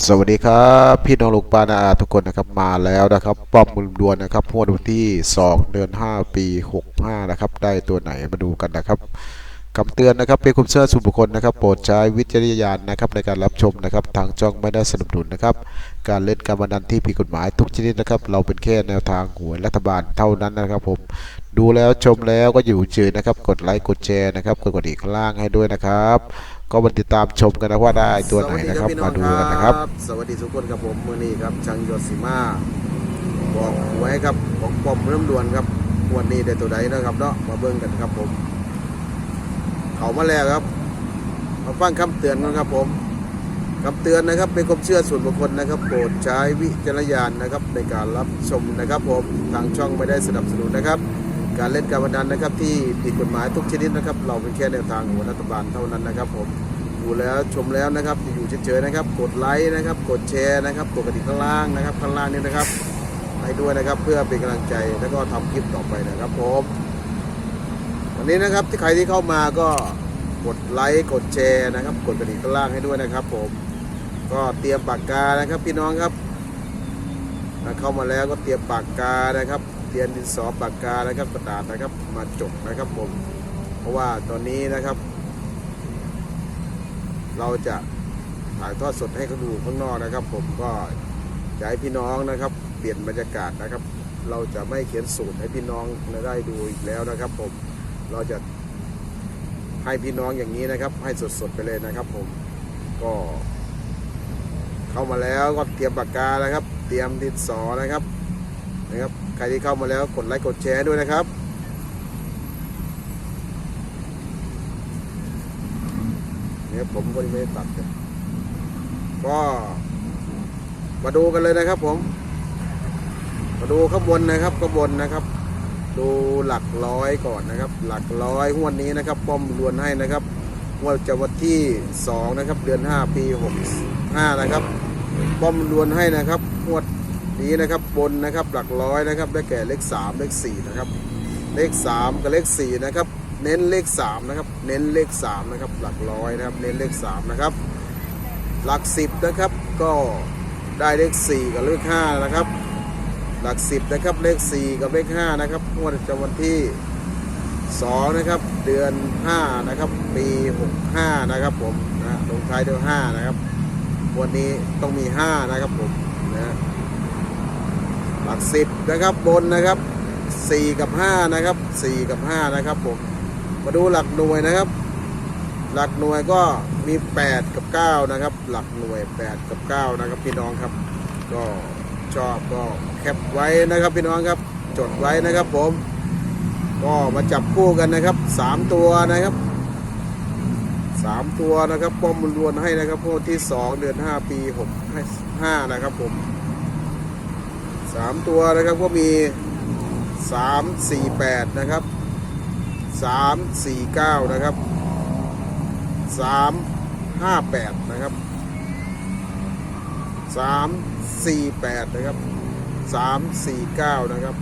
สวัสดีครับพี่น้องลูกป้านาอาทุกคนนะครับมาแล้วนะครับป้อมมุลดวนนะครับงวดวันที่ 2 เดือน 5 ปี 65 นะครับ ได้ตัวไหนมาดูกันนะครับคำเตือนนะครับเป็นคุ้มเชื่อส่วนบุคคลนะครับ โปรดใช้วิจารณญาณนะครับในการรับชมนะครับ ทางจ้องไม่ได้สนับสนุนนะครับ การเล่นการพนันที่ผิดกฎหมายทุกชนิดนะครับ เราเป็นแค่แนวทางหวยรัฐบาลเท่านั้นนะครับผมดูแล้วชมแล้วก็อยู่เฉยนะครับ กดไลค์กดแชร์นะครับกดกดิ่งข้างล่างให้ด้วยนะครับ ก็มาติดตามชมกันนะว่าได้ตัวไหนนะครับมาดูกันนะครับ สวัสดีทุกคนครับผมมือนี้ครับช่างยศสีมาบอกไว้ครับบอกปอมเริ่มด่วนครับวันนี้ได้ตัวใดนะครับเนาะมาเบิ่งกันครับผม เขามาแล้วครับ มาฟังคำเตือนกันครับผมคำเตือนนะครับเป็นความเชื่อส่วนบุคคลนะครับ โปรดใช้วิจารณญาณนะครับในการรับชมนะครับผมทางช่องไม่ได้สนับสนุนนะครับ การเล่นการพนันนะครับที่ผิดกฎหมายทุกชนิดนะครับ เราเป็นแค่แนวทางของรัฐบาลเท่านั้นนะครับผมดูแล้วชมแล้วนะครับอยู่เฉยๆนะครับ กดไลค์นะครับ กดแชร์นะครับกดกระดิ่งข้างล่างนะครับข้างล่างนี่นะครับให้ด้วยนะครับเพื่อเป็นกำลังใจแล้วก็ทำคลิปต่อไปนะครับผมวันนี้นะครับที่ใครที่เข้ามาก็กดไลค์กดแชร์นะครับ กดกระดิ่งข้างล่างให้ด้วยนะครับ ผม ก็เตรียมปากกานะครับพี่น้องครับเข้ามาแล้วก็เตรียมปากกานะครับ เรียมดินสอปากกานะครับกระดาษนะครับมาจดนะครับผม เพราะว่าตอนนี้นะครับ เราจะถ่ายทอดสดให้เขาดูข้างนอกนะครับ ผมก็จะให้พี่น้องนะครับ เปลี่ยนบรรยากาศนะครับ เราจะไม่เขียนสูตรให้พี่น้องได้ดูอีกแล้วนะครับ ผมเราจะให้พี่น้องอย่างนี้นะครับ ให้สดๆไปเลยนะครับ ผมก็เข้ามาแล้วก็เตรียมปากกานะครับ เตรียมดินสอนะครับนะครับ รที่เข้ามาแล้วกดไลค์กดแชร์ด้วยนะครับ เนี่ยผมก็ไม่ตัดก็มาดูกันเลยนะครับ ผม มาดูข้างบนนะครับข้างบนนะครับ ดูหลักร้อยก่อนนะครับ หลักร้อยงวดนี้นะครับ ป้อมรวนให้นะครับงวดจะวันที่ 2 นะครับ เดือน 5 ปี 65 นะครับ ป้อมรวนให้นะครับงวด นี้นะครับบนนะครับหลักร้อยนะครับได้แก่เลข 3 เลข4นะครับเลข 3 กับเลข4นะครับเน้นเลข3นะครับเน้นเลข3นะครับหลักร้อยนะครับเน้นเลข3นะครับหลัก 10นะครับก็ได้เลข 4 กับเลข5นะครับหลัก 10นะครับเลข 4 กับเลข5นะครับงวดจะวันที่2นะครับเดือน 5 นะครับ ปี 65 นะครับผมนะลงท้ายด้วย5นะครับ วันนี้ต้องมี 5 นะครับผมนะ หลัก10นะครับบนนะครับ 4 กับ 5 นะครับ 4 กับ 5 นะครับผมมาดูหลักหน่วยนะครับ หลักหน่วยก็มี 8 กับ 9 นะครับ หลักหน่วย 8 กับ 9 นะครับพี่น้องครับ ก็ชอบก็แคปไว้นะครับพี่น้องครับจดไว้นะครับผม ก็มาจับคู่กันนะครับ 3 ตัวนะครับ 3 ตัวนะครับป้อมรวนให้นะครับพวกที่ 2 เดือน 5 ปี6 5นะครับผม 3ตัวนะครับก็มี3 4 8นะครับ3 4 9นะครับ3 5 8นะครับ3 4 8นะครับ3 4 9นะครับ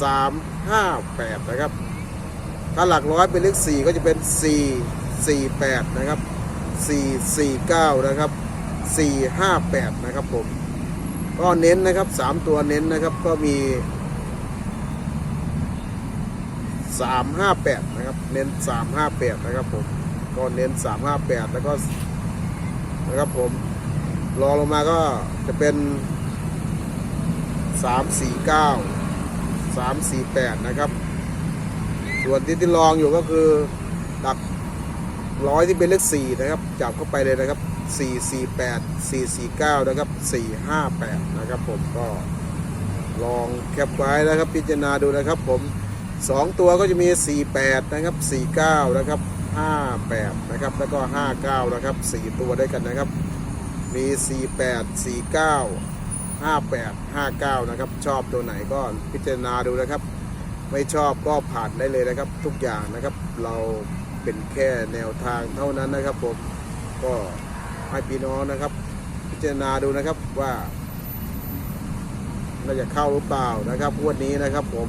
3 5 8นะครับ ถ้าหลักร้อยเป็นเลข4ก็จะเป็น4 4 8นะครับ4 4 9นะครับ4 5 8นะครับผม ก็เน้นนะครับ3ตัวเน้นนะครับก็มี3 5 8นะครับ เน้น3 5 8นะครับผมก็เน้น3 5 8แล้วก็นะครับผมรองลงมาก็จะเป็น3 4 9 3 4 8นะครับ ส่วนที่ที่รองอยู่ก็คือหลักร้อยที่เป็นเลข4นะครับ จับเข้าไปเลยนะครับ 4 4 8 4 4 9 นะครับ 4 5 8 นะครับผมก็ลองแคปไว้นะครับพิจารณาดูนะครับผม 2 ตัวก็จะมี 48 นะครับ 49 นะครับ 58 นะครับ แล้วก็ 59 นะครับ 4 ตัวด้วยกันนะครับ มี 48 49 58 59 นะครับ ชอบตัวไหนก็พิจารณาดูนะครับ ไม่ชอบก็ผ่านได้เลยนะครับ ทุกอย่างนะครับเราเป็นแค่แนวทางเท่านั้นนะครับผมก็ ให้พี่น้องนะครับ พิจารณาดูนะครับว่าน่าจะเข้าหรือเปล่านะครับงวันนี้นะครับผม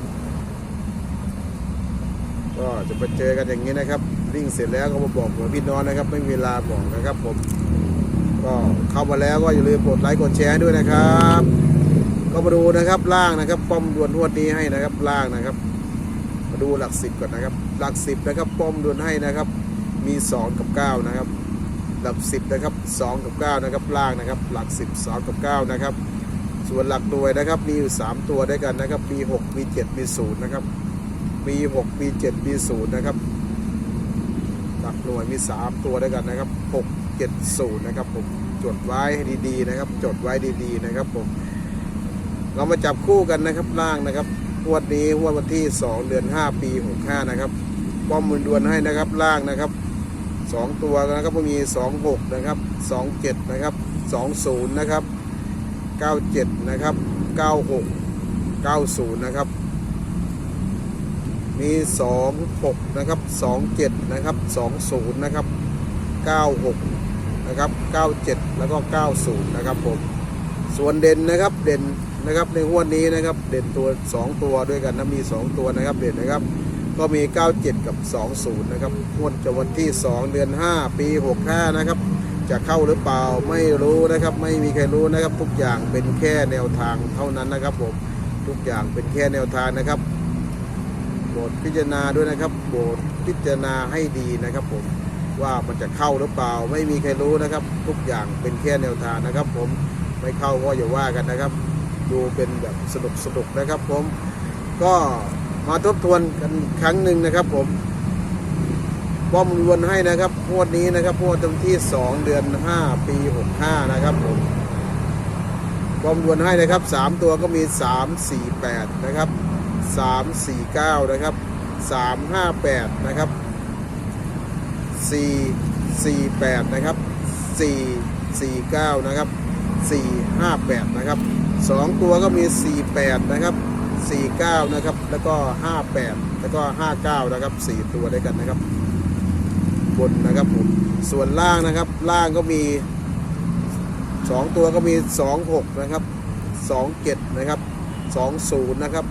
ก็จะไปเจอกันอย่างนี้นะครับวิ่งเสร็จแล้วก็มาบอกหัวพี่น้องนะครับ ไม่มีเวลาบอกนะครับผม ก็เข้ามาแล้วก็อย่าลืมกดไลค์กดแชร์ด้วยนะครับ ก็มาดูนะครับล่างนะครับ ป้อมดวนทวดนี้ให้นะครับล่างนะครับ มาดูหลักสิบก่อนนะครับ หลักสิบนะครับ ป้อมดวนให้นะครับ มี2กับ9นะครับ หลักสิบนะครับ 2 กับ 9 นะครับล่างนะครับ หลักสิบ2กับ 9 นะครับ ส่วนหลักหน่วยนะครับมีอยู่ 3 ตัวด้วยกันนะครับ มี 6 มี 7 มี 0 นะครับ มี 6 มี 7 มี 0 นะครับ หลักหน่วยมี 3 ตัวด้วยกันนะครับ 6 7 0 นะครับผมจดไว้ให้ดีๆนะครับ จดไว้ดีๆนะครับผมเรามาจับคู่กันนะครับล่างนะครับงวดนี้งวดวันที่ 2 เดือน 5 ปี 65 นะครับป้อมมือดวนให้นะครับล่างนะครับ 2 ตัวนะครับก็มี 26 นะครับ 27 นะครับ 20 นะครับ 97 นะครับ 96 90 นะครับ มี 26 นะครับ 27 นะครับ 20 นะครับ 96 นะครับ 97 แล้วก็ 90 นะครับผม ส่วนเด่นนะครับเด่นนะครับในงวนี้นะครับเด่นตัว 2 ตัวด้วยกันนะมี 2 ตัวนะครับเด่นนะครับ ก็มี 97 กับ 20 นะครับงวดจะวันที่ 2 เดือน 5 ปี 65 นะครับ จะเข้าหรือเปล่าไม่รู้นะครับ ไม่มีใครรู้นะครับ ทุกอย่างเป็นแค่แนวทางเท่านั้นนะครับผม ทุกอย่างเป็นแค่แนวทางนะครับโปรดพิจารณาด้วยนะครับโปรดพิจารณาให้ดีนะครับผม ว่ามันจะเข้าหรือเปล่า ไม่มีใครรู้นะครับ ทุกอย่างเป็นแค่แนวทางนะครับ ผม ไม่เข้าก็อย่าว่ากันนะครับ ดูเป็นแบบสนุกสนุกนะครับ ผม ก็ มาทบทวนกันครั้งหนึ่งนะครับผมป้อมรวนให้นะครับงวดนี้นะครับงวดวันที่ 2 เดือน 5 ปี 65 นะครับผมป้อมรวนให้นะครับ 3 ตัวก็มี 3 4 8 นะครับ 3 4 9 นะครับ 3 5 8 นะครับ 4 4 8 นะครับ 4 4 9 นะครับ 4 5 8 นะครับ 2 ตัวก็มี 4 8 นะครับ 49 นะครับ แล้วก็ 58 แล้วก็ 59 นะครับ 4 ตัวด้วยกันนะครับ บนนะครับผม ส่วนล่างนะครับ ล่างก็มี 2 ตัวก็มี 26 นะครับ 27 นะครับ 20 นะครับ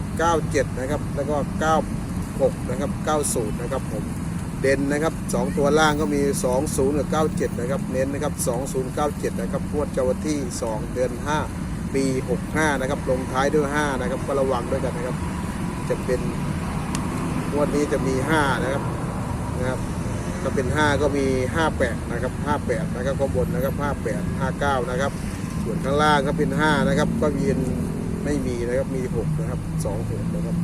97 นะครับ แล้วก็ 96 นะครับ 90 นะครับผม เด่นนะครับ 2 ตัวล่างก็มี 20 กับ 97 นะครับ เน้นนะครับ 2097 นะครับงวดเจ้าที่ 2 เดือน 5 ปี 65 นะครับ ลงท้ายด้วย 5 นะครับ ก็ระวังด้วยกันนะครับ จะเป็นงวดนี้จะมี 5 นะครับ นะครับ ก็เป็น 5 ก็มี 58 นะครับ 58 นะครับก็บนนะครับ 58 59 นะครับ ส่วนข้างล่างก็เป็น 5 นะครับ ก็มีไม่มีนะครับ มี 6 นะครับ 26 นะครับ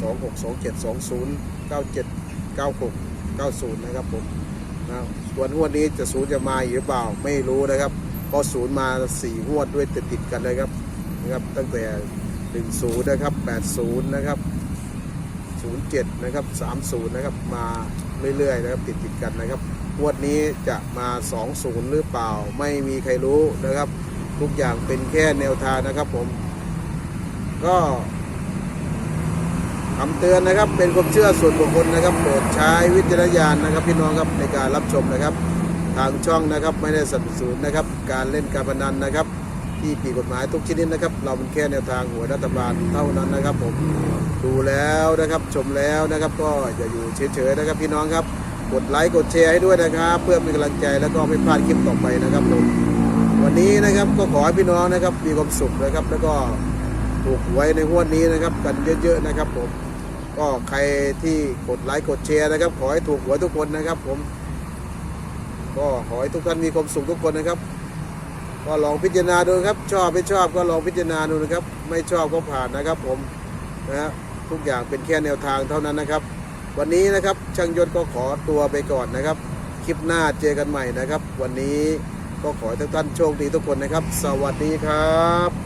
26 27 20 97 96 90 นะครับผมนะส่วนงวดนี้จะศูนย์จะมาอีกหรือเปล่า ไม่รู้นะครับ เพราะศูนย์มา4งวดด้วยติดติดกันเลยครับนะครับ ตั้งแต่ 10 นะครับ 80 นะครับ 07 นะครับ 30 นะครับ มาเรื่อยๆนะครับติดติดกันนะครับงวดนี้จะมา 20 หรือเปล่าไม่มีใครรู้นะครับ ทุกอย่างเป็นแค่แนวทางนะครับผม ก็คำเตือนนะครับเป็นความเชื่อส่วนบุคคลนะครับโปรดใช้วิจารณญาณนะครับพี่น้องครับในการรับชมนะครับ ทางช่องนะครับไม่ได้สนับสนุนนะครับการเล่นการพนันนะครับ ที่ผิดกฎหมายทุกชนิดนะครับ เราเป็นแค่แนวทางหวรัฐบาลเท่านั้นนะครับ ผมดูแล้วนะครับชมแล้วนะครับ ก็อย่าอยู่เฉยๆนะครับ พี่น้องครับกดไลค์กดแชร์ให้ด้วยนะครับ เพื่อเป็นกำลังใจแล้วก็ไม่พลาดคลิปต่อไปนะครับผมวันนี้นะครับก็ขอให้พี่น้องนะครับมีความสุขนะครับ แล้วก็ถูกหวยในงวนี้นะครับ กันเยอะๆนะครับ ผมก็ใครที่กดไลค์กดแชร์นะครับ ขอให้ถูกหวยทุกคนนะครับ ผม ก็ขอให้ทุกท่านมีความสุขทุกคนนะครับ ก็ลองพิจารณาดูครับ ชอบไม่ชอบก็ลองพิจารณาดูนะครับ ไม่ชอบก็ผ่านนะครับ ผมนะฮะทุกอย่างเป็นแค่แนวทางเท่านั้นนะครับ วันนี้นะครับช่างยศก็ขอตัวไปก่อนนะครับ คลิปหน้าเจอกันใหม่นะครับ วันนี้ก็ขอให้ทุกท่านโชคดีทุกคนนะครับ สวัสดีครับ